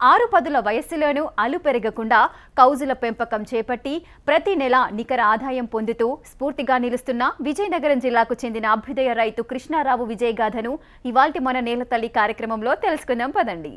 ఆరు పదుల వయస్సులోనూ అలు పెరగకుండా కౌజుల పెంపకం చేపట్టి ప్రతి నెల నికర ఆదాయం పొందుతూ స్ఫూర్తిగా నిలుస్తున్న విజయనగరం జిల్లాకు చెందిన అభ్యుదయ రైతు కృష్ణారావు విజయగాథను ఇవాల్టి మన నేలతల్లి కార్యక్రమంలో తెలుసుకుందాం పదండి.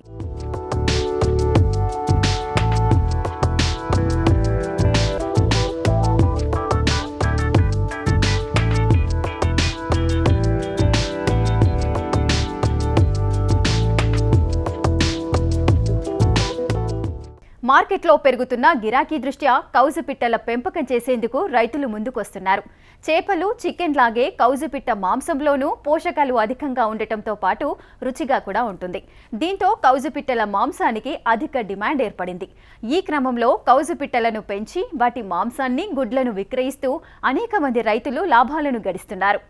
మార్కెట్లో పెరుగుతున్న గిరాకీ దృష్ట్యా కౌజు పిట్టల పెంపకం చేసేందుకు రైతులు ముందుకొస్తున్నారు. చేపలు చికెన్ లాగే కౌజు పిట్ట మాంసంలోనూ పోషకాలు అధికంగా ఉండటంతో పాటు రుచిగా కూడా ఉంటుంది. దీంతో కౌజు పిట్టల మాంసానికి అధిక డిమాండ్ ఏర్పడింది. ఈ క్రమంలో కౌజు పిట్టలను పెంచి వాటి మాంసాన్ని గుడ్లను విక్రయిస్తూ అనేక మంది రైతులు లాభాలను గడిస్తున్నారు.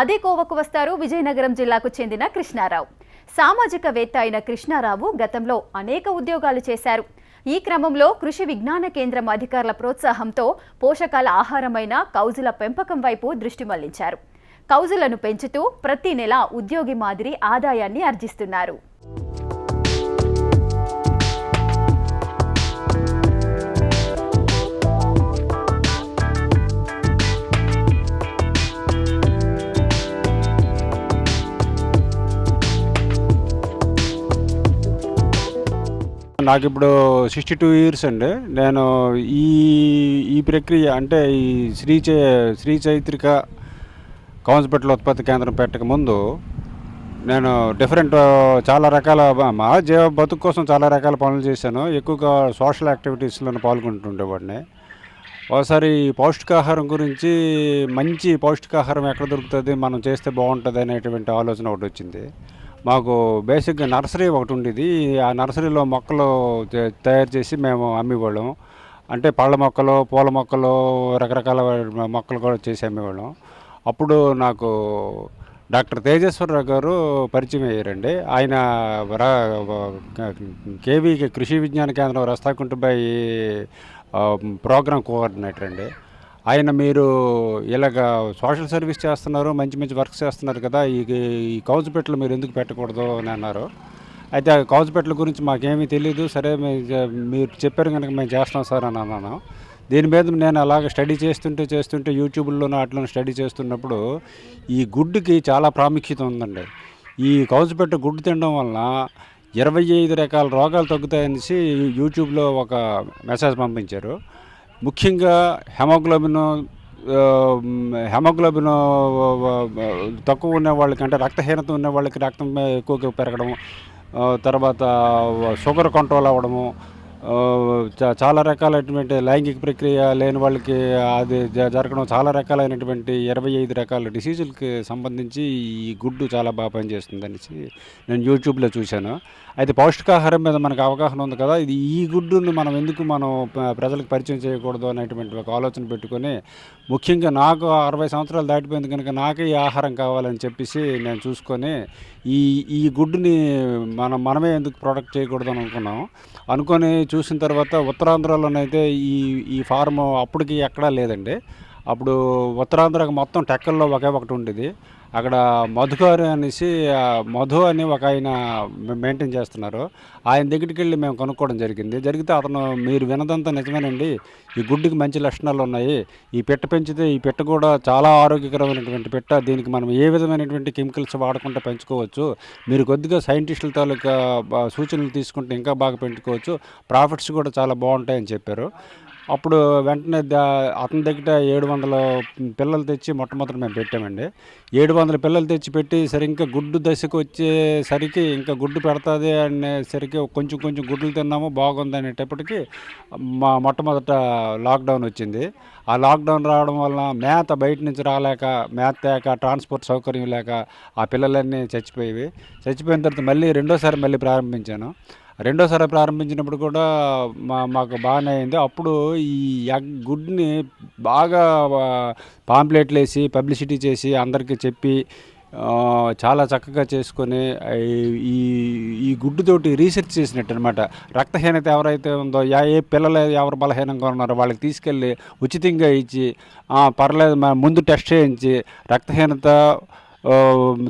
అదే కోవకు వస్తారు విజయనగరం జిల్లాకు చెందిన కృష్ణారావు. సామాజికవేత్త అయిన కృష్ణారావు గతంలో అనేక ఉద్యోగాలు చేశారు. ఈ క్రమంలో కృషి విజ్ఞాన కేంద్రం అధికారుల ప్రోత్సాహంతో పోషకాల ఆహారమైన కౌజుల పెంపకం వైపు దృష్టి మళ్ళించారు. కౌజులను పెంచుతూ ప్రతి నెల ఉద్యోగి మాదిరి ఆదాయాన్ని ఆర్జిస్తున్నారు. నాకు ఇప్పుడు సిక్స్టీ టూ ఇయర్స్ అండి. నేను ఈ ఈ ప్రక్రియ అంటే ఈ శ్రీ చై శ్రీ చైత్రిక కౌన్స్పెట్ల ఉత్పత్తి కేంద్రం పెట్టక ముందు నేను డిఫరెంట్ చాలా రకాల మా జీవ బతుకు కోసం చాలా రకాల పనులు చేశాను. ఎక్కువగా సోషల్ యాక్టివిటీస్లో పాల్గొంటుండేవాడిని. ఒకసారి ఈ పౌష్టికాహారం గురించి మంచి పౌష్టికాహారం ఎక్కడ దొరుకుతుంది మనం చేస్తే బాగుంటుంది అనేటువంటి ఆలోచన ఒకటి వచ్చింది. మాకు బేసిక్గా నర్సరీ ఒకటి ఉండేది ఆ నర్సరీలో మొక్కలు తయారు చేసి మేము అమ్మేవాళ్ళం. అంటే పళ్ళ మొక్కలు పూల మొక్కలు రకరకాల మొక్కలు కూడా చేసి అమ్మేవాళ్ళం. అప్పుడు నాకు డాక్టర్ తేజేశ్వరరావు గారు పరిచయం అయ్యారండి. ఆయన కేవీ కృషి విజ్ఞాన కేంద్రం రస్తాకుంటుబాయి ప్రోగ్రాం కోఆర్డినేటర్ అండి ఆయన మీరు ఇలాగ సోషల్ సర్వీస్ చేస్తున్నారు మంచి మంచి వర్క్ చేస్తున్నారు కదా ఈ ఈ కౌజుపెట్టలు మీరు ఎందుకు పెట్టకూడదు అని అన్నారు. అయితే ఆ కౌజుపెట్టల గురించి మాకేమీ తెలియదు సరే మీరు చెప్పారు కనుక మేము చేస్తాం సార్ అని అన్నాను. దీని మీద నేను అలాగ స్టడీ చేస్తుంటే చేస్తుంటే యూట్యూబ్లోనూ అట్లా స్టడీ చేస్తున్నప్పుడు ఈ గుడ్డుకి చాలా ప్రాముఖ్యత ఉందండి. ఈ కౌజుపెట్ట గుడ్డు తినడం వలన ఇరవై ఐదు రకాల రోగాలు తగ్గుతాయనేసి యూట్యూబ్లో ఒక మెసేజ్ పంపించారు. ముఖ్యంగా హెమోగ్లోబిన్ హెమోగ్లోబిన్ తక్కువ ఉన్న వాళ్ళకంటే రక్తహీనత ఉన్న వాళ్ళకి రక్తం ఎక్కువగా పెరగడం తర్వాత షుగర్ కంట్రోల్ అవ్వడము చాలా రకాలైనటువంటి లైంగిక ప్రక్రియ లేని వాళ్ళకి అది జ- జరగడం చాలా రకాలైనటువంటి ఇరవై ఐదు రకాల డిసీజులకి సంబంధించి ఈ గుడ్డు చాలా బాగా పనిచేస్తుంది అనేసి నేను యూట్యూబ్లో చూశాను. అయితే పౌష్టికాహారం మీద మనకు అవగాహన ఉంది కదా ఇది ఈ గుడ్డును మనం ఎందుకు మనం ప్రజలకు పరిచయం చేయకూడదు అనేటువంటి ఒక ఆలోచన పెట్టుకొని ముఖ్యంగా నాకు అరవై సంవత్సరాలు దాటిపోయింది కనుక నాకే ఈ ఆహారం కావాలని చెప్పేసి నేను చూసుకొని ఈ ఈ గుడ్డుని మనం మనమే ఎందుకు ప్రొడక్ట్ చేయకూడదు అని అనుకున్నాం. అనుకొని చూసిన తర్వాత ఉత్తరాంధ్రలోనైతే ఈ ఈ ఫార్మ్ అప్పటికి ఎక్కడా లేదండి. అప్పుడు ఉత్తరాంధ్రకు మొత్తం టెక్కల్లో ఒకే ఒకటి ఉండేది. అక్కడ మధుగారు అనేసి మధు అని ఒక ఆయన మెయింటైన్ చేస్తున్నారు. ఆయన దగ్గరికి వెళ్ళి మేము కొనుక్కోవడం జరిగింది. జరిగితే అతను మీరు వినదంతా నిజమేనండి. ఈ గుడ్డుకి మంచి లక్షణాలు ఉన్నాయి. ఈ పెట్ట పెంచితే ఈ పెట్ట కూడా చాలా ఆరోగ్యకరమైనటువంటి పెట్ట. దీనికి మనం ఏ విధమైనటువంటి కెమికల్స్ వాడకుండా పెంచుకోవచ్చు. మీరు కొద్దిగా సైంటిస్టుల తాలూకా సూచనలు తీసుకుంటే ఇంకా బాగా పెంచుకోవచ్చు. ప్రాఫిట్స్ కూడా చాలా బాగుంటాయని చెప్పారు. అప్పుడు వెంటనే దా- అతని దగ్గర ఏడు వందల పిల్లలు తెచ్చి మొట్టమొదటి మేము పెట్టామండి. ఏడు వందల పిల్లలు తెచ్చి పెట్టి సరే ఇంకా గుడ్డు దశకు వచ్చేసరికి ఇంకా గుడ్డు పెడతాది అనేసరికి కొంచెం కొంచెం గుడ్లు తిన్నాము బాగుంది అనేటప్పటికి మా మొట్టమొదట లాక్డౌన్ వచ్చింది. ఆ లాక్డౌన్ రావడం వల్ల మేత బయట నుంచి రాలేక మేత తేక ట్రాన్స్పోర్ట్ సౌకర్యం లేక ఆ పిల్లలన్నీ చచ్చిపోయేవి. చచ్చిపోయిన తర్వాత మళ్ళీ రెండోసారి మళ్ళీ ప్రారంభించాను. రెండోసారి ప్రారంభించినప్పుడు కూడా మా మాకు బాగానే అయింది. అప్పుడు ఈ యగ్ గుడ్ని బాగా పాంప్లెట్లు వేసి పబ్లిసిటీ చేసి అందరికీ చెప్పి చాలా చక్కగా చేసుకొని ఈ- ఈ గుడ్డుతోటి రీసెర్చ్ చేసినట్టు అనమాట రక్తహీనత ఎవరైతే ఉందో యా ఏ పిల్లలు ఎవరు బలహీనంగా ఉన్నారో వాళ్ళకి తీసుకెళ్ళి ఉచితంగా ఇచ్చి పర్లేదు మా ముందు టెస్ట్ చేయించి రక్తహీనత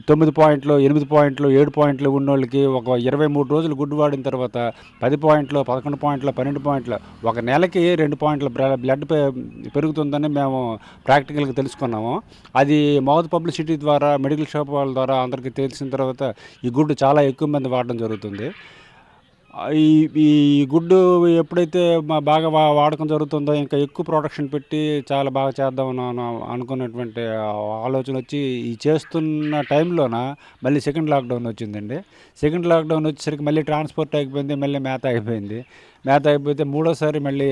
తొమ్మిది పాయింట్లు ఎనిమిది పాయింట్లు ఏడు పాయింట్లు ఉన్నోళ్ళకి ఒక ఇరవై మూడు రోజులు గుడ్డు వాడిన తర్వాత పది పాయింట్లు పదకొండు పాయింట్లు పన్నెండు పాయింట్లు ఒక నెలకి రెండు పాయింట్ల బ్లడ్ పెరుగుతుందని మేము ప్రాక్టికల్గా తెలుసుకున్నాము. అది మౌత్ పబ్లిసిటీ ద్వారా మెడికల్ షాప్ వాళ్ళ ద్వారా అందరికీ తెలిసిన తర్వాత ఈ గుడ్డు చాలా ఎక్కువ మంది వాడడం జరుగుతుంది. ఈ ఈ గుడ్డు ఎప్పుడైతే మా బాగా వా- వాడకం జరుగుతుందో ఇంకా ఎక్కువ ప్రొడక్షన్ పెట్టి చాలా బాగా చేద్దాం అని అనుకున్నటువంటి ఆలోచన వచ్చి ఈ చేస్తున్న టైంలోన మళ్ళీ సెకండ్ లాక్డౌన్ వచ్చిందండి. సెకండ్ లాక్డౌన్ వచ్చేసరికి మళ్ళీ ట్రాన్స్పోర్ట్ అయిపోయింది మళ్ళీ మేత అయిపోయింది. మేత అయిపోతే మూడోసారి మళ్ళీ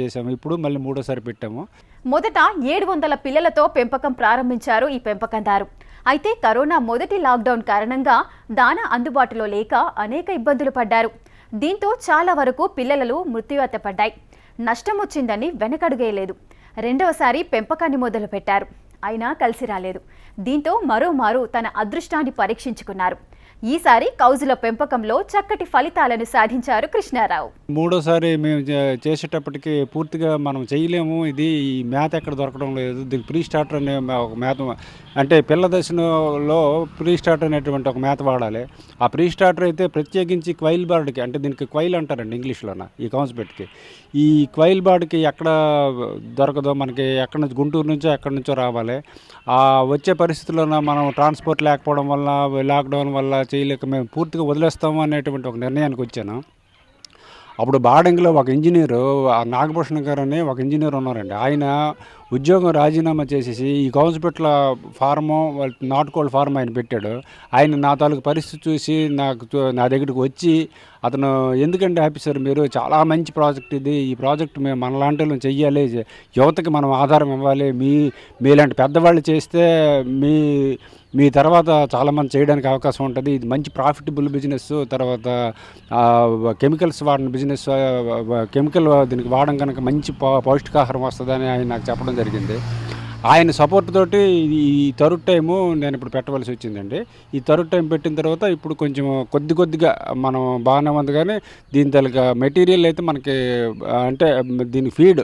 చేసాము ఇప్పుడు మళ్ళీ మూడోసారి పెట్టాము. మొదట ఏడు వందల పిల్లలతో పెంపకం ప్రారంభించారు ఈ పెంపకందారు. అయితే కరోనా మొదటి లాక్డౌన్ కారణంగా దాన అందుబాటులో లేక అనేక ఇబ్బందులు పడ్డారు. దీంతో చాలా వరకు పిల్లలు మృత్యువాత పడ్డాయి. నష్టం వచ్చిందని వెనకడుగేయలేదు. రెండవసారి పెంపకాన్ని మొదలుపెట్టారు. అయినా కలిసి రాలేదు. దీంతో మరోమారు తన అదృష్టాన్ని పరీక్షించుకున్నారు. ఈసారి కౌజుల పెంపకంలో చక్కటి ఫలితాలను సాధించారు కృష్ణారావు. మూడోసారి మేము చేసేటప్పటికి పూర్తిగా మనం చేయలేము. ఇది ఈ మేత ఎక్కడ దొరకడం లేదు. దీనికి ప్రీ స్టార్టర్ అనే ఒక మేత అంటే పిల్ల దశలో ప్రీ స్టార్టర్ అనేటువంటి ఒక మేత వాడాలి. ఆ ప్రీ స్టార్టర్ అయితే ప్రత్యేకించి క్వైల్ బార్డ్కి అంటే దీనికి క్వైల్ అంటారండి ఇంగ్లీష్లోన ఈ కాన్స్పెట్కి. ఈ క్వైల్ బార్డ్కి ఎక్కడ దొరకదో మనకి ఎక్కడి నుంచి గుంటూరు నుంచో ఎక్కడి నుంచో రావాలి. ఆ వచ్చే పరిస్థితుల్లోన మనం ట్రాన్స్పోర్ట్ లేకపోవడం వల్ల లాక్డౌన్ వల్ల చేయలేక మేము పూర్తిగా వదిలేస్తాము అనేటువంటి ఒక నిర్ణయానికి వచ్చాను. అప్పుడు బాడంగిలో ఒక ఇంజనీరు ఆ నాగభూషణ్ గారు అనే ఒక ఇంజనీర్ ఉన్నారండి. ఆయన ఉద్యోగం రాజీనామా చేసేసి ఈ గౌన్స్పెట్ల ఫార్ము వాళ్ళ నాటుకోళ్ళ ఫార్మ్ ఆయన పెట్టాడు. ఆయన నా తాలూకు పరిస్థితి చూసి నాకు నా దగ్గరికి వచ్చి అతను ఎందుకంటే ఆఫీసర్ మీరు చాలా మంచి ప్రాజెక్ట్ ఇది. ఈ ప్రాజెక్ట్ మేము మనలాంటి వాళ్ళని చెయ్యాలి. యువతకి మనం ఆధారం ఇవ్వాలి. మీ మీలాంటి పెద్దవాళ్ళు చేస్తే మీ మీ తర్వాత చాలామంది చేయడానికి అవకాశం ఉంటుంది. ఇది మంచి ప్రాఫిటబుల్ బిజినెస్. తర్వాత కెమికల్స్ వాడిన బిజినెస్ కెమికల్ దీనికి వాడడం కనుక మంచి పౌష్టికాహారం వస్తుందని ఆయన నాకు చెప్పడం జరిగింది. ఆయన సపోర్ట్ తోటి ఈ థర్డ్ టైము నేను ఇప్పుడు పెట్టవలసి వచ్చిందండి. ఈ థర్డ్ టైం పెట్టిన తర్వాత ఇప్పుడు కొంచెం కొద్ది కొద్దిగా మనం బాగానే ఉంది కానీ దీని తలక మెటీరియల్ అయితే మనకి అంటే దీని ఫీడ్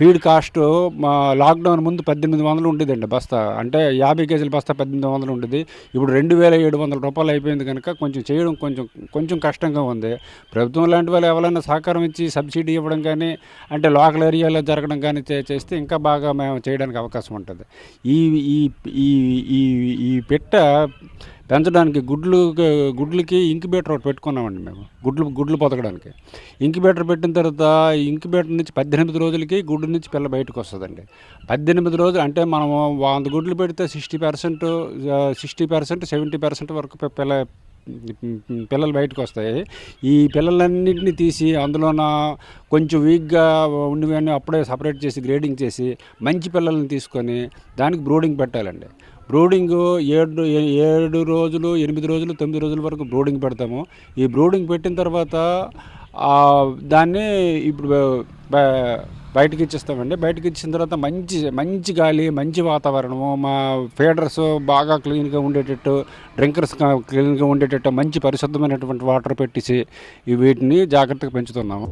ఫీడ్ కాస్ట్ మా లాక్డౌన్ ముందు పద్దెనిమిది వందలు ఉండేదండి బస్తా. అంటే యాభై కేజీల బస్తా పద్దెనిమిది వందలు ఉండేది. ఇప్పుడు రెండు వేల ఏడు వందల రూపాయలు అయిపోయింది కనుక కొంచెం చేయడం కొంచెం కొంచెం కష్టంగా ఉంది. ప్రభుత్వం లాంటి వాళ్ళు ఎవరైనా సహకారం ఇచ్చి సబ్సిడీ ఇవ్వడం కానీ అంటే లోకల్ ఏరియాలో జరగడం కానీ చే- చేస్తే ఇంకా బాగా మేము చేయడానికి అవకాశం ఉంటుంది. ఈ ఈ ఈ ఈ ఈ పెట్ట పెంచడానికి గుడ్లు గుడ్లకి ఇంక్యుబేటర్ ఒకటి పెట్టుకున్నామండి మేము. గుడ్లు గుడ్లు పొతకడానికి ఇంక్యుబేటర్ పెట్టిన తర్వాత ఇంక్యుబేటర్ నుంచి పద్దెనిమిది రోజులకి గుడ్డు నుంచి పిల్ల బయటకు వస్తుందండి. పద్దెనిమిది రోజులు అంటే మనం వంద గుడ్లు పెడితే sixty percent sixty percent seventy percent వరకు పిల్ల పిల్లలు బయటకు వస్తాయి. ఈ పిల్లలన్నింటినీ తీసి అందులోన కొంచెం వీక్గా ఉండివన్నీ అప్పుడే సపరేట్ చేసి గ్రేడింగ్ చేసి మంచి పిల్లల్ని తీసుకొని దానికి బ్రూడింగ్ పెట్టాలండి. బ్రూడింగ్ ఏడు ఏ- ఏడు రోజులు ఎనిమిది రోజులు తొమ్మిది రోజుల వరకు బ్రూడింగ్ పెడతాము. ఈ బ్రూడింగ్ పెట్టిన తర్వాత దాన్ని ఇప్పుడు బయటకి ఇచ్చేస్తామండి. బయటకి ఇచ్చిన తర్వాత మంచి మంచి గాలి మంచి వాతావరణము మా ఫీడర్స్ బాగా క్లీన్గా ఉండేటట్టు డ్రింకర్స్ క్లీన్గా ఉండేటట్టు మంచి పరిశుద్ధమైనటువంటి వాటర్ పెట్టేసి ఈ వీటిని జాగ్రత్తగా పెంచుతున్నాము.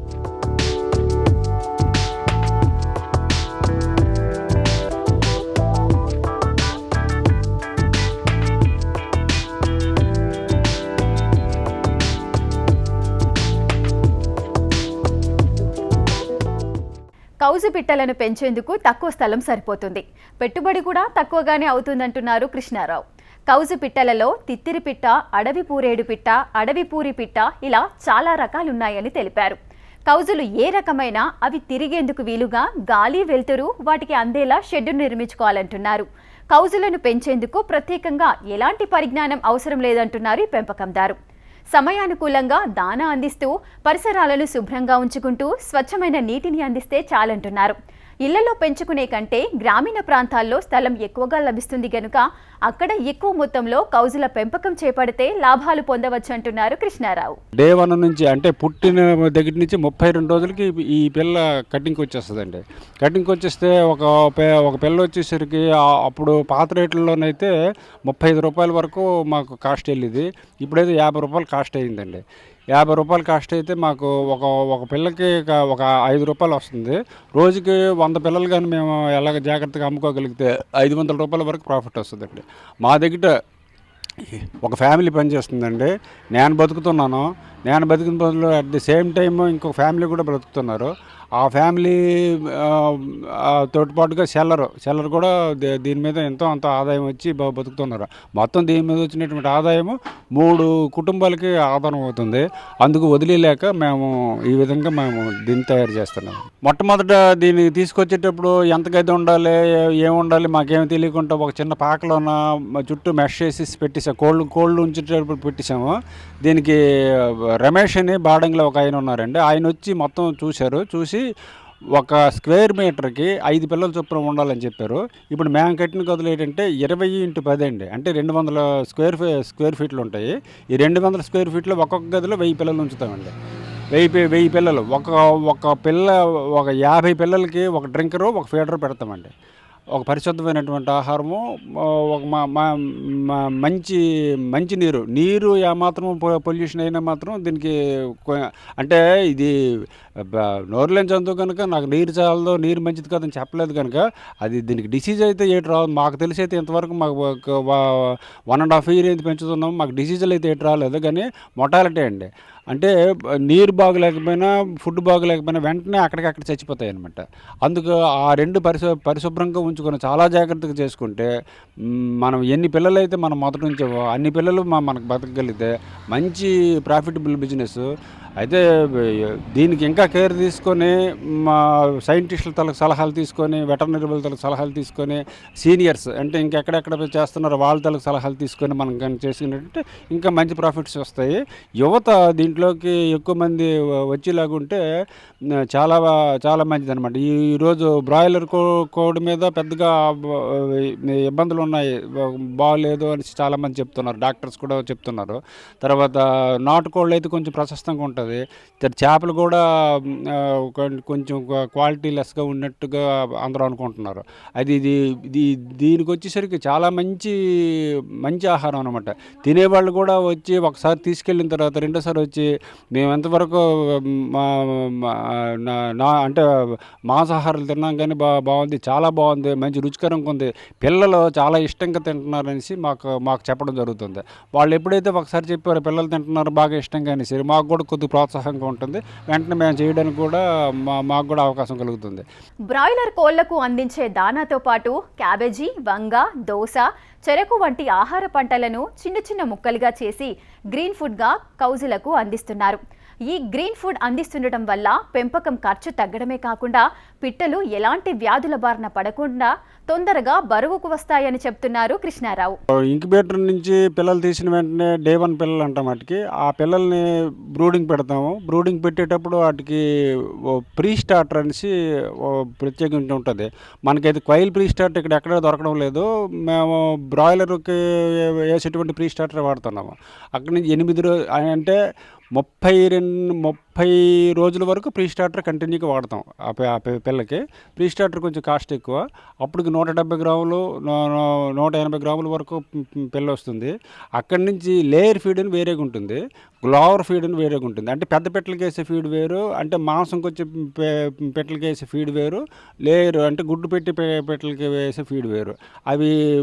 కౌజు పిట్టలను పెంచేందుకు తక్కువ స్థలం సరిపోతుంది. పెట్టుబడి కూడా తక్కువగానే అవుతుందంటున్నారు కృష్ణారావు. కౌజు పిట్టలలో తిత్తిరి పిట్ట అడవి పూరేడు పిట్ట అడవి పూరి పిట్ట ఇలా చాలా రకాలున్నాయని తెలిపారు. కౌజులు ఏ రకమైన అవి తిరిగేందుకు వీలుగా గాలి వెలుతురు వాటికి అందేలా షెడ్డు నిర్మించుకోవాలంటున్నారు. కౌజులను పెంచేందుకు ప్రత్యేకంగా ఎలాంటి పరిజ్ఞానం అవసరం లేదంటున్నారు ఈ పెంపకందారు. సమయానుకూలంగా దాన అందిస్తూ పరిసరాలను శుభ్రంగా ఉంచుకుంటూ స్వచ్ఛమైన నీటిని అందిస్తే చాలంటున్నారు. ఇళ్ళలో పెంచుకునే కంటే గ్రామీణ ప్రాంతాల్లో స్థలం ఎక్కువగా లభిస్తుంది గనుక అక్కడ ఎక్కువ మొత్తంలో కౌజుల పెంపకం చేపడితే లాభాలు పొందవచ్చు అంటున్నారు కృష్ణారావు. డే వన్ నుంచి అంటే పుట్టిన దగ్గర నుంచి ముప్పై రెండు రోజులకి ఈ పిల్ల కటింగ్కి వచ్చేస్తుందండి. కటింగ్కి వచ్చేస్తే ఒక ఒక పిల్ల వచ్చేసరికి అప్పుడు పాత రేట్లలోనైతే ముప్పై ఐదు రూపాయల వరకు మాకు కాస్ట్ వెళ్ళేది. ఇప్పుడైతే యాభై రూపాయలు కాస్ట్ అయ్యిందండి యాభై రూపాయలు కాస్ట్ అయితే మాకు ఒక ఒక పిల్లకి ఒక- ఐదు రూపాయలు వస్తుంది. రోజుకి వంద పిల్లలు కానీ మేము ఎలాగ జాగ్రత్తగా అమ్ముకోగలిగితే ఐదు వందల రూపాయల వరకు ప్రాఫిట్ వస్తుందండి. మా దగ్గర ఒక ఫ్యామిలీ పనిచేస్తుందండి నేను బతుకుతున్నాను. నేను బతికిన బదులు అట్ ది సేమ్ టైం ఇంకొక ఫ్యామిలీ కూడా బ్రతుకుతున్నారు. ఆ ఫ్యామిలీ తోటిపాటుగా సెల్లర్. సెల్లర్ కూడా దే- దీని మీద ఎంతో అంత ఆదాయం వచ్చి బతుకుతున్నారు. మొత్తం దీని మీద వచ్చినటువంటి ఆదాయము మూడు కుటుంబాలకి ఆధారం అవుతుంది. అందుకు వదిలేలేక మేము ఈ విధంగా మేము దీన్ని తయారు చేస్తున్నాము మొట్టమొదట దీన్ని తీసుకొచ్చేటప్పుడు ఎంత గది ఉండాలి ఏం ఉండాలి మాకేం తెలియకుండా ఒక చిన్న పాకలోన చుట్టూ మెష్ చేసి పెట్టేసాం కోళ్ళు కోళ్ళు ఉంచేటప్పుడు పెట్టేసాము దీనికి రమేష్ అని బాడంగిలో ఒక ఆయన ఉన్నారండి. ఆయన వచ్చి మొత్తం చూశారు. చూసి ఒక స్క్వేర్ మీటర్కి ఐదు పిల్లల చొప్పున ఉండాలని చెప్పారు. ఇప్పుడు మేము కట్టిన గదులు ఏంటంటే ఇరవై ఇంటూ పది అండి. అంటే రెండు వందల స్క్వేర్ ఫీ స్క్వేర్ ఫీట్లు ఉంటాయి. ఈ రెండు వందల స్క్వేర్ ఫీట్లో ఒక్కొక్క గదిలో వెయ్యి పిల్లలు ఉంచుతామండి. వెయ్యి పి- వెయ్యి పిల్లలు. ఒక ఒక పిల్ల ఒక యాభై పిల్లలకి ఒక డ్రింకరు ఒక ఫీడర్ పెడతామండి. ఒక పరిశుద్ధమైనటువంటి ఆహారము ఒక మా మా- మా- మంచి మంచి నీరు. నీరు ఏమాత్రం పొ- పొల్యూషన్ అయినా మాత్రం దీనికి అంటే ఇది నోరులేని జంతువు కనుక నాకు నీరు చాలదో నీరు మంచిది కాదని చెప్పలేదు కనుక అది దీనికి డిసీజ్ అయితే ఏటి రాదు. మాకు తెలిసి అయితే ఇంతవరకు మాకు వన్ అండ్ హాఫ్ ఇయర్ అయితే పెంచుతున్నాం. మాకు డిసీజులు అయితే ఏటి రాలేదు కానీ మొటాలిటీ అండి. అంటే నీరు బాగలేకపోయినా ఫుడ్ బాగలేకపోయినా వెంటనే అక్కడికక్కడ చచ్చిపోతాయి అనమాట అందుకు ఆ రెండు పరిశు పరిశుభ్రంగా ఉంచుకొని చాలా జాగ్రత్తగా చేసుకుంటే మనం ఎన్ని పిల్లలు అయితే మనం మొదటి నుంచి అన్ని పిల్లలు మనకు బతకగలిగితే మంచి ప్రాఫిటబుల్ బిజినెస్ అయితే దీనికి ఇంకా కేర్ తీసుకొని మా సైంటిస్టుల తలకు సలహాలు తీసుకొని వెటర్నరీ తలకు సలహాలు తీసుకొని సీనియర్స్ అంటే ఇంకెక్కడెక్కడ చేస్తున్నారో వాళ్ళ తలకు సలహాలు తీసుకొని మనం కానీ చేసుకున్నట్టు ఇంకా మంచి ప్రాఫిట్స్ వస్తాయి. యువత దీంట్లోకి ఎక్కువ మంది వచ్చేలాగుంటే చాలా చాలా మంచిది అనమాట ఈరోజు బ్రాయిలర్ కో కోడి మీద పెద్దగా ఇబ్బందులు ఉన్నాయి. బా- బాగలేదు అని చాలామంది చెప్తున్నారు. డాక్టర్స్ కూడా చెప్తున్నారు. తర్వాత నాటుకోళ్ళు అయితే కొంచెం ప్రశస్తంగా ఉంటాయి. ఉంటుంది. చేపలు కూడా కొంచెం క్వాలిటీ లెస్గా ఉన్నట్టుగా అందరూ అనుకుంటున్నారు. అది ఇది ఇది దీనికి వచ్చేసరికి చాలా మంచి మంచి ఆహారం అనమాట తినేవాళ్ళు కూడా వచ్చి ఒకసారి తీసుకెళ్ళిన తర్వాత రెండోసారి వచ్చి మేము ఎంతవరకు మా నా- నా అంటే మాంసాహారాలు తిన్నాం కానీ బా బాగుంది చాలా బాగుంది మంచి రుచికరంగా ఉంది పిల్లలు చాలా ఇష్టంగా తింటున్నారనేసి మాకు మాకు చెప్పడం జరుగుతుంది. వాళ్ళు ఎప్పుడైతే ఒకసారి చెప్పారో పిల్లలు తింటున్నారు బాగా ఇష్టంగా అనేసి మాకు కూడా కొద్ది ప్రోత్సాహంగా ఉంటుంది. వెంటనే మేము చేయడానికి కూడా మా మాకు కూడా అవకాశం కలుగుతుంది. బ్రాయిలర్ కోళ్ళకు అందించే దానాతో పాటు క్యాబేజీ వంగ దోస చెరకు వంటి ఆహార పంటలను చిన్న చిన్న ముక్కలుగా చేసి గ్రీన్ ఫుడ్గా కౌజులకు అందిస్తున్నారు. ఈ గ్రీన్ ఫుడ్ అందిస్తుండటం వల్ల పెంపకం ఖర్చు తగ్గడమే కాకుండా పిట్టలు ఎలాంటి వ్యాధుల బారిన పడకుండా తొందరగా బరువుకు వస్తాయని చెప్తున్నారు కృష్ణారావు. ఇంక్యుబేటర్ నుంచి పిల్లలు తీసిన వెంటనే డే వన్ పిల్లలు అంటాం వాటికి. ఆ పిల్లల్ని బ్రూడింగ్ పెడతాము. బ్రూడింగ్ పెట్టేటప్పుడు వాటికి ప్రీ స్టార్టర్ అనేసి ప్రత్యేకించి ప్రత్యేకంగా ఉంటుంది. మనకైతే క్వైల్ ప్రీ స్టార్టర్ ఇక్కడ ఎక్కడ దొరకడం లేదు. మేము బ్రాయిలర్కి వేసేటువంటి ప్రీ స్టార్టర్ వాడుతున్నాము. అక్కడి నుంచి ఎనిమిది రోజు అంటే ముప్పై రెండు ముప్పై రోజుల వరకు ప్రీ స్టార్టర్ కంటిన్యూగా వాడతాం. ఆ ఆ పిల్లకి ప్రీ స్టార్టర్ కొంచెం కాస్ట్ ఎక్కువ. అప్పటికి నూట డెబ్బై గ్రాములు నూట ఎనభై గ్రాముల వరకు పిల్ల వస్తుంది అక్కడి నుంచి లేయర్ ఫీడ్ అని వేరేగా ఉంటుంది. గ్లోవర్ ఫీడ్ అని వేరేగా ఉంటుంది. అంటే పెద్ద పెట్టలకి వేసే ఫీడ్ వేరు అంటే మాంసంకి వచ్చే పె- పెట్టలకి వేసే ఫీడ్ వేరు లేయర్ అంటే గుడ్డు పెట్టి పెట్టలకి వేసే ఫీడ్ వేరు. అవి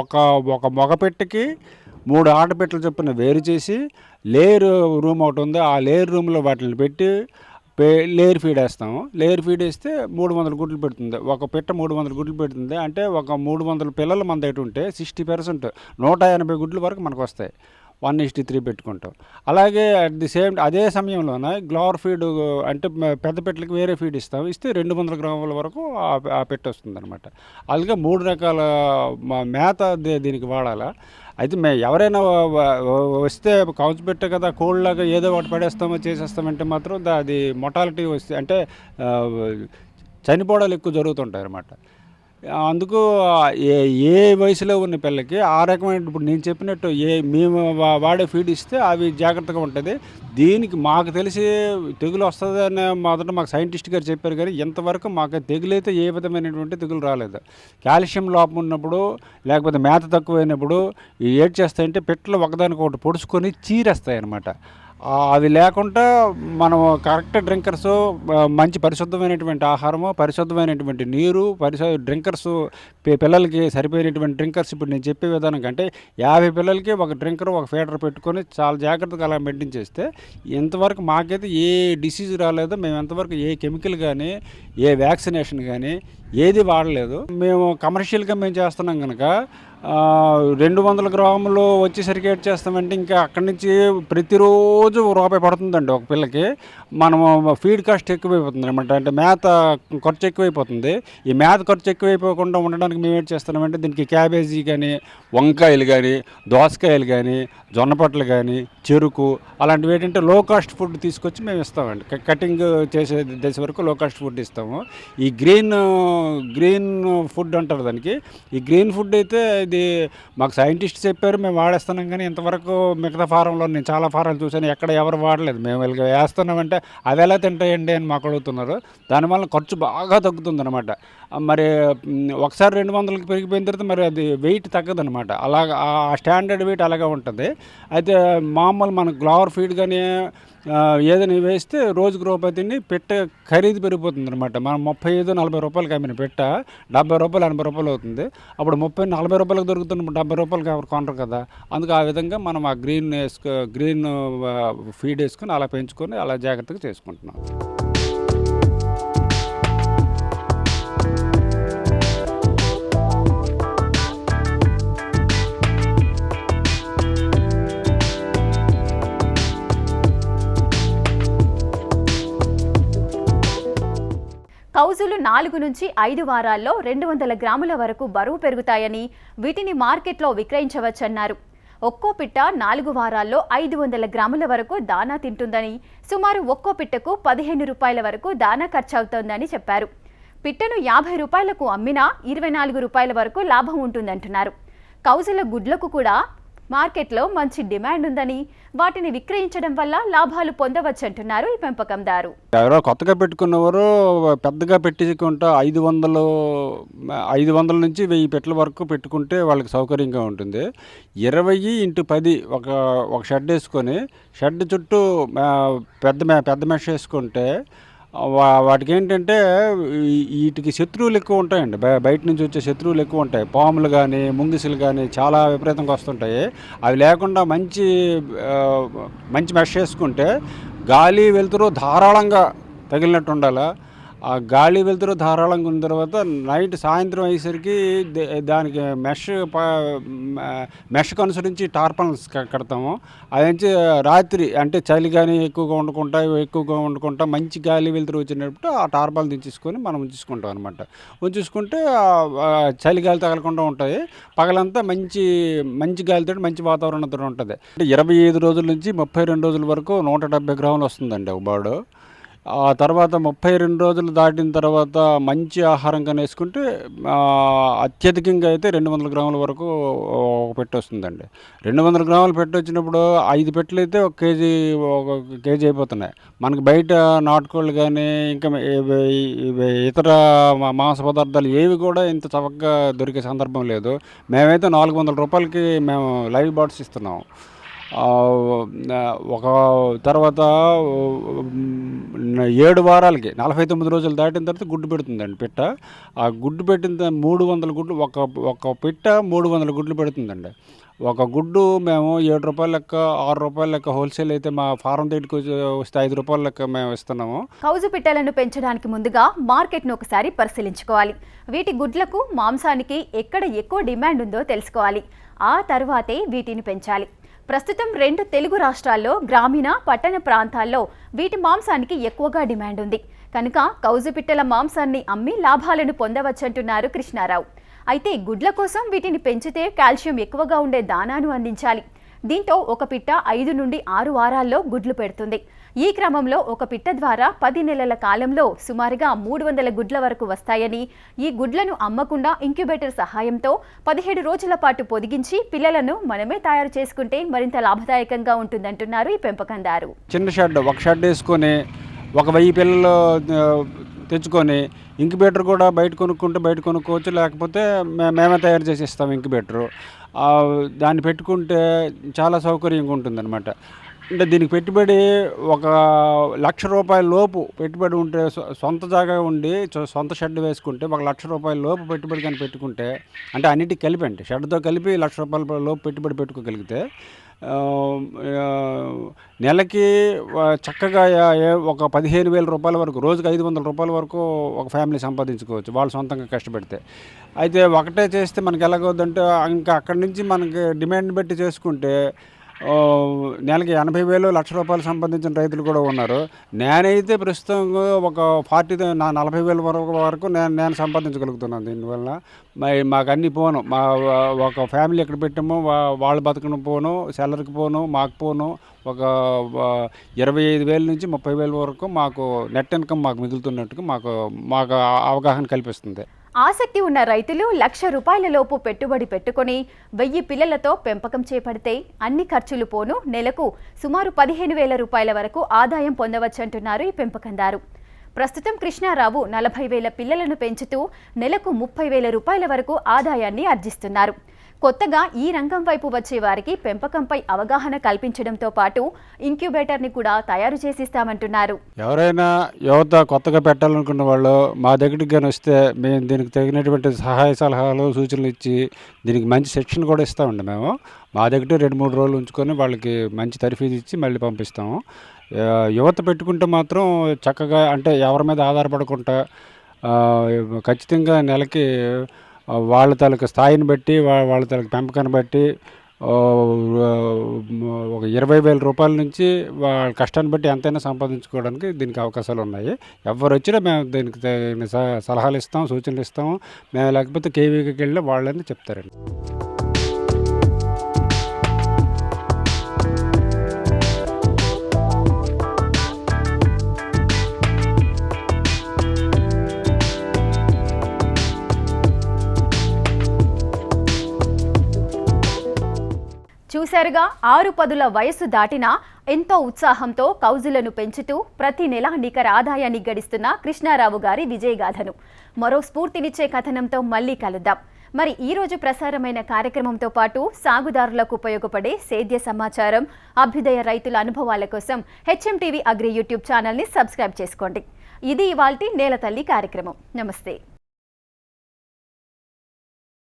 ఒక ఒక మగ పెట్టకి మూడు ఆటపెట్టలు చొప్పున వేరు చేసి లేయర్ రూమ్ ఒకటి ఉంది. ఆ లేయర్ రూమ్లో వాటిని పెట్టి పే లేయర్ ఫీడ్ వేస్తాము. లేయర్ ఫీడ్ వేస్తే మూడు వందల గుడ్లు పెడుతుంది. ఒక పిట్ట మూడు వందల గుడ్లు పెడుతుంది. అంటే ఒక మూడు వందల పిల్లలు మన దగ్గర ఉంటే సిక్స్టీ పర్సెంట్ నూట ఎనభై గుడ్ల వరకు మనకు వస్తాయి. వన్ ఇస్టీ త్రీ పెట్టుకుంటాం. అలాగే అట్ ది సేమ్ అదే సమయంలోన గ్లోవర్ ఫీడ్ అంటే పెద్ద పెట్టలకి వేరే ఫీడ్ ఇస్తాం. ఇస్తే రెండు వందల గ్రాముల వరకు ఆ- ఆ పెట్ట వస్తుంది అనమాట అలాగే మూడు రకాల మ- మేత దీ- దీనికి వాడాలా. అయితే మే ఎవరైనా వస్తే కౌచ్ పెట్టే కదా కోళ్ళలాగా ఏదో ఒకటి పడేస్తామో చేసేస్తామంటే మాత్రం దా- అది మొటాలిటీ వస్తే అంటే చనిపోవడాలు ఎక్కువ జరుగుతుంటాయి అన్నమాట అందుకు ఏ ఏ వయసులో ఉన్న పిల్లకి ఆ రకమైన ఇప్పుడు నేను చెప్పినట్టు ఏ మేము వా- వాడే ఫీడ్ ఇస్తే అవి జాగ్రత్తగా ఉంటుంది. దీనికి మాకు తెలిసి తెగులు వస్తుందని మొదట మాకు సైంటిస్ట్ గారు చెప్పారు కానీ ఇంతవరకు మాకు తెగులు అయితే ఏ విధమైనటువంటి తెగులు రాలేదు. కాల్షియం లోపం ఉన్నప్పుడు లేకపోతే మేత తక్కువైనప్పుడు ఏడ్ చేస్తాయంటే పిట్టలు ఒకదానికి ఒకటి పొడుచుకొని చీరేస్తాయి అన్నమాట అది అవి లేకుండా మనం కరెక్ట్ డ్రింకర్స్ మంచి పరిశుద్ధమైనటువంటి ఆహారము పరిశుద్ధమైనటువంటి నీరు పరిశు డ్రింకర్స్ పిల్లలకి సరిపోయినటువంటి డ్రింకర్స్ ఇప్పుడు నేను చెప్పే విధానం కంటే యాభై పిల్లలకి ఒక డ్రింకర్ ఒక ఫీడర్ పెట్టుకొని చాలా జాగ్రత్తగా అలా మెయింటైన్ చేస్తే ఇంతవరకు మాకైతే ఏ డిసీజ్ రాలేదు మేము ఎంతవరకు ఏ కెమికల్ కానీ ఏ వ్యాక్సినేషన్ కానీ ఏది వాడలేదు. మేము కమర్షియల్గా మేము చేస్తున్నాం కనుక రెండు వందల గ్రాములు వచ్చేసరికి ఏడ్ చేస్తామంటే ఇంకా అక్కడి నుంచి ప్రతిరోజు రూపాయి పడుతుందండి ఒక పిల్లకి. మనము ఫీడ్ కాస్ట్ ఎక్కువైపోతుంది అనమాట అంటే మేత ఖర్చు ఎక్కువైపోతుంది. ఈ మేత ఖర్చు ఎక్కువైపోకుండా ఉండడానికి మేము ఏం చేస్తున్నామంటే దీనికి క్యాబేజీ కానీ వంకాయలు కానీ దోసకాయలు కానీ జొన్నపట్లు కానీ చెరుకు అలాంటివి ఏంటంటే లో కాస్ట్ ఫుడ్ తీసుకొచ్చి మేము ఇస్తామండి. కటింగ్ చేసే దశ వరకు లో కాస్ట్ ఫుడ్ ఇస్తాము. ఈ గ్రీన్ గ్రీన్ ఫుడ్ అంటారు దానికి. ఈ గ్రీన్ ఫుడ్ అయితే ఇది మాకు సైంటిస్ట్ చెప్పారు మేము వాడేస్తున్నాం కానీ ఇంతవరకు మిగతా ఫారంలో నేను చాలా ఫారాలు చూశాను ఎక్కడ ఎవరు వాడలేదు. మేము ఇలాగ వేస్తున్నామంటే అవి ఎలా తింటాయండి అని మాకు అడుగుతున్నారు. దానివల్ల ఖర్చు బాగా తగ్గుతుంది అనమాట మరి ఒకసారి రెండు వందలకి పెరిగిపోయిన తర్వాత మరి అది వెయిట్ తగ్గదనమాట అలాగ ఆ స్టాండర్డ్ వెయిట్ అలాగే ఉంటుంది. అయితే మామూలు మన గ్లవర్ ఫీడ్ కానీ ఏదైనా వేస్తే రోజుకు రూపాయి తిని పెట్ట ఖరీదు పెరిగిపోతుంది అనమాట మనం ముప్పై ఐదు నలభై రూపాయలకి అమ్మిన పెట్ట డెబ్బై రూపాయలు ఎనభై రూపాయలు అవుతుంది. అప్పుడు ముప్పై నలభై రూపాయలకు దొరుకుతున్న డెబ్బై రూపాయలకి ఎవరు కొనరు కదా. అందుకు ఆ విధంగా మనం ఆ గ్రీన్ వేసుకో గ్రీన్ ఫీడ్ వేసుకొని అలా పెంచుకొని అలా జాగ్రత్తగా చేసుకుంటున్నాం. కౌజులు నాలుగు నుంచి ఐదు వారాల్లో రెండు వందల గ్రాముల వరకు బరువు పెరుగుతాయని వీటిని మార్కెట్లో విక్రయించవచ్చన్నారు. ఒక్కో పిట్ట నాలుగు వారాల్లో ఐదు వందల గ్రాముల వరకు దానా తింటుందని సుమారు ఒక్కో పిట్టకు పదిహేను రూపాయల వరకు దానా ఖర్చవుతోందని చెప్పారు. పిట్టను యాభై రూపాయలకు అమ్మినా ఇరవై నాలుగు రూపాయల వరకు లాభం ఉంటుందంటున్నారు. కౌజుల గుడ్లకు కూడా మార్కెట్లో మంచి డిమాండ్ ఉందని వాటిని విక్రయించడం వల్ల లాభాలు పొందవచ్చంటున్నారు ఈ పెంపకందారు. ఎవరో కొత్తగా పెట్టుకున్నవారు పెద్దగా పెట్టుకుంటా ఐదు వందలు ఐదు వందల నుంచి వెయ్యి పెట్టల వరకు పెట్టుకుంటే వాళ్ళకి సౌకర్యంగా ఉంటుంది. ఇరవై ఇంటూ పది ఒక ఒక షెడ్ వేసుకొని షెడ్ చుట్టూ పెద్ద మె- పెద్ద మెష్ వేసుకుంటే వాటికి ఏంటంటే వీటికి శత్రువులు ఎక్కువ ఉంటాయండి బయట నుంచి వచ్చే శత్రువులు ఎక్కువ ఉంటాయి పాములు కానీ ముంగిసులు కానీ చాలా విపరీతంగా వస్తుంటాయి. అవి లేకుండా మంచి మంచి మెష్ వేసుకుంటే గాలి వెలుతురు ధారాళంగా తగిలినట్టు ఉండాలి ఆ గాలి వెలుతురు ధారాళంగా ఉన్న తర్వాత నైట్ సాయంత్రం అయ్యేసరికి దానికి మెష్ మెష్కు అనుసరించి టార్పల్స్ కడతాము. అది నుంచి రాత్రి అంటే చలి కానీ ఎక్కువగా వండుకుంటా ఎక్కువగా వండుకుంటా మంచి గాలి వెలుతురు వచ్చినప్పుడు ఆ టార్పాలు దించేసుకొని మనం ఉంచేసుకుంటాం అనమాట ఉంచేసుకుంటే చలి గాలి తగలకుండా ఉంటాయి. పగలంతా మంచి మంచి గాలితో మంచి వాతావరణంతో ఉంటుంది. అంటే ఇరవై ఐదు రోజుల నుంచి ముప్పై రెండు రోజుల వరకు నూట డెబ్బై గ్రాములు వస్తుందండి ఒక బాడు ఆ తర్వాత ముప్పై రెండు రోజులు దాటిన తర్వాత మంచి ఆహారం కానీ వేసుకుంటే అత్యధికంగా అయితే రెండు వందల గ్రాముల వరకు ఒక పెట్టి వస్తుందండి. రెండు వందల గ్రాములు పెట్టి వచ్చినప్పుడు ఐదు పెట్టలు అయితే ఒక కేజీ ఒక కేజీ అయిపోతున్నాయి. మనకి బయట నాటుకోళ్ళు కానీ ఇంకా ఇతర మాంస పదార్థాలు ఏవి కూడా ఇంత చవకగా దొరికే సందర్భం లేదు. మేమైతే నాలుగు వందల రూపాయలకి మేము లైవ్ బాట్స్ ఇస్తున్నాం. ఒక తర్వాత ఏడు వారాలకి నలభై తొమ్మిది రోజులు దాటిన తర్వాత గుడ్డు పెడుతుందండి పిట్ట. ఆ గుడ్డు పెట్టిన మూడు వందల గుడ్లు ఒక ఒక పిట్ట మూడు వందల గుడ్లు పెడుతుందండి. ఒక గుడ్డు మేము ఏడు రూపాయల లెక్క ఆరు రూపాయల లెక్క హోల్సేల్ అయితే మా ఫారం దగ్గరికి వస్తే ఐదు రూపాయల లెక్క మేము ఇస్తున్నాము. కౌజు పిట్టలను పెంచడానికి ముందుగా మార్కెట్ను ఒకసారి పరిశీలించుకోవాలి. వీటి గుడ్లకు మాంసానికి ఎక్కడ ఎక్కువ డిమాండ్ ఉందో తెలుసుకోవాలి. ఆ తర్వాతే వీటిని పెంచాలి. ప్రస్తుతం రెండు తెలుగు రాష్ట్రాల్లో గ్రామీణ పట్టణ ప్రాంతాల్లో వీటి మాంసానికి ఎక్కువగా డిమాండ్ ఉంది. కనుక కౌజు పిట్టల మాంసాన్ని అమ్మి లాభాలను పొందవచ్చంటున్నారు కృష్ణారావు. అయితే గుడ్ల కోసం వీటిని పెంచితే కాల్షియం ఎక్కువగా ఉండే దానాను అందించాలి. దీంతో ఒక పిట్ట ఐదు నుండి ఆరు వారాల్లో గుడ్లు పెడుతుంది. ఈ క్రమంలో ఒక పిట్ట ద్వారా పది నెలల కాలంలో సుమారుగా మూడు వందల గుడ్ల వరకు వస్తాయని ఈ గుడ్లను అమ్మకుండా ఇంక్యుబేటర్ సహాయంతో పదిహేడు రోజుల పాటు పొదిగించి పిల్లలను మనమే తయారు చేసుకుంటే మరింత లాభదాయకంగా ఉంటుందంటున్నారు ఈ పెంపకందారు. చిన్న షెడ్ ఒక షెడ్ వేసుకొని ఒక వెయ్యి పిల్లలు తెచ్చుకొని ఇంక్యుబేటర్ కూడా బయట కొనుక్కుంటే బయట కొనుక్కోవచ్చు లేకపోతే మే మేమే తయారు చేసి ఇస్తాం ఇంక్యుబేటరు దాన్ని పెట్టుకుంటే చాలా సౌకర్యంగా ఉంటుందన్నమాట. అంటే దీనికి పెట్టుబడి ఒక లక్ష రూపాయల లోపు పెట్టుబడి ఉంటే సొంత జాగా ఉండి సొంత షెడ్ వేసుకుంటే ఒక లక్ష రూపాయల లోపు పెట్టుబడి కానీ పెట్టుకుంటే అంటే అన్నిటికీ కలిపి షెడ్తో కలిపి లక్ష రూపాయల లోపు పెట్టుబడి పెట్టుకోగలిగితే నెలకి చక్కగా ఒక పదిహేను వేల రూపాయల వరకు రోజుకి ఐదు వందల రూపాయల వరకు ఒక ఫ్యామిలీ సంపాదించుకోవచ్చు వాళ్ళు సొంతంగా కష్టపడితే. అయితే ఒకటే చేస్తే మనకి ఎలాగవుద్దంటే ఇంకా అక్కడి నుంచి మనకి డిమాండ్ బట్టి చేసుకుంటే నెలకి ఎనభై వేలు లక్ష రూపాయలు సంపాదించిన రైతులు కూడా ఉన్నారు. నేనైతే ప్రస్తుతం ఒక ఫార్టీ నా నలభై వేల వరకు వరకు నేను నేను సంపాదించగలుగుతున్నాను దీనివల్ల. మరి మాకు అన్ని పోను. మా ఒక ఫ్యామిలీ ఎక్కడ పెట్టామో వాళ్ళు బతకను పోను సెల్లర్కి పోను మాకు పోను. ఒక ఇరవై ఐదు వేల నుంచి ముప్పై వేల వరకు మాకు నెట్ ఇన్కమ్ మాకు మిగులుతున్నట్టుగా మాకు మాకు అవగాహన కల్పిస్తుంది. ఆసక్తి ఉన్న రైతులు లక్ష రూపాయలలోపు పెట్టుబడి పెట్టుకొని వెయ్యి పిల్లలతో పెంపకం చేపడితే అన్ని ఖర్చులు పోను. నెలకు సుమారు పదిహేను వేల రూపాయల వరకు ఆదాయం పొందవచ్చంటున్నారు ఈ పెంపకందారు. ప్రస్తుతం కృష్ణారావు నలభై వేల పిల్లలను పెంచుతూ నెలకు ముప్పై వేల రూపాయల వరకు ఆదాయాన్ని ఆర్జిస్తున్నారు. కొత్తగా ఈ రంగం వైపు వచ్చే వారికి పెంపకంపై అవగాహన కల్పించడంతో పాటు ఇంక్యుబేటర్ని కూడా తయారు చేసిస్తామంటున్నారు. ఎవరైనా యువత కొత్తగా పెట్టాలనుకున్న వాళ్ళు మా దగ్గరికి కానీ వస్తే మేము దీనికి తగినటువంటి సహాయ సలహాలు సూచనలు ఇచ్చి దీనికి మంచి శిక్షణ కూడా ఇస్తామండి మేము. మా దగ్గర రెండు మూడు రోజులు ఉంచుకొని వాళ్ళకి మంచి తరఫీదు ఇచ్చి మళ్ళీ పంపిస్తాము. యువత పెట్టుకుంటే మాత్రం చక్కగా అంటే ఎవరి మీద ఆధారపడకుండా ఖచ్చితంగా నెలకి వాళ్ళ తాలూకు స్థాయిని బట్టి వాళ్ళ తాలూకు పెంపకాన్ని బట్టి ఒక ఇరవై వేల రూపాయల నుంచి వాళ్ళ కష్టాన్ని బట్టి ఎంతైనా సంపాదించుకోవడానికి దీనికి అవకాశాలు ఉన్నాయి. ఎవరు వచ్చినా మేము దీనికి స- సలహాలు ఇస్తాం సూచనలు ఇస్తాము మేము లేకపోతే కేవీకి వెళ్ళి వాళ్ళని చెప్తారండి. చూశారుగా ఆరు పదుల వయసు దాటినా ఎంతో ఉత్సాహంతో కౌజులను పెంచుతూ ప్రతి నెల నికర ఆదాయాన్ని గడిస్తున్న కృష్ణారావు గారి విజయగాథను. మరో స్ఫూర్తినిచ్చే కథనంతో మళ్ళీ కలుద్దాం. మరి ఈరోజు ప్రసారమైన కార్యక్రమంతో పాటు సాగుదారులకు ఉపయోగపడే సేద్య సమాచారం అభ్యుదయ రైతుల అనుభవాల కోసం హెచ్ఎం టీవీ అగ్రి యూట్యూబ్ ఛానల్ని సబ్స్క్రైబ్ చేసుకోండి. ఇది ఇవాల్టి నేల తల్లి కార్యక్రమం. నమస్తే.